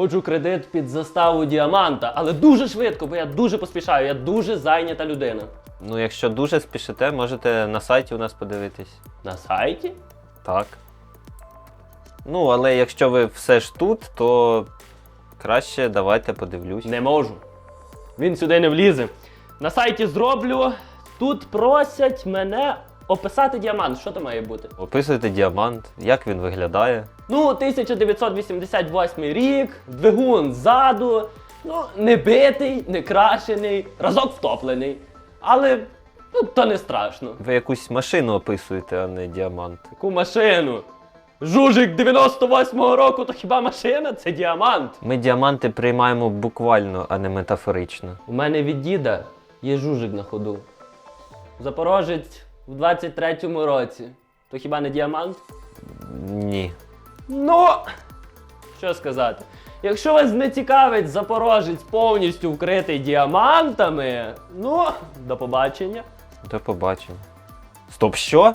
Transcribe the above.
Хочу кредит під заставу діаманта, але дуже швидко, бо я дуже поспішаю, я дуже зайнята людина. Ну, якщо дуже спішите, можете на сайті у нас подивитись. На сайті? Так. Ну, але якщо ви все ж тут, то краще давайте подивлюсь. Не можу. Він сюди не влізе. На сайті зроблю. Тут просять мене описати діамант. Що це має бути? Описуйте діамант, як він виглядає. Ну, 1988 рік, двигун ззаду, ну, не битий, не крашений, разок втоплений. Але ну, то не страшно. Ви якусь машину описуєте, а не діамант. Яку машину? Жужик 98-го року, то хіба машина? Це діамант. Ми діаманти приймаємо буквально, а не метафорично. У мене від діда є жужик на ходу. Запорожець в 23-му році. То хіба не діамант? Ні. Ну, що сказати? Якщо вас не цікавить Запорожець повністю вкритий діамантами, ну, до побачення. До побачення. Стоп, що?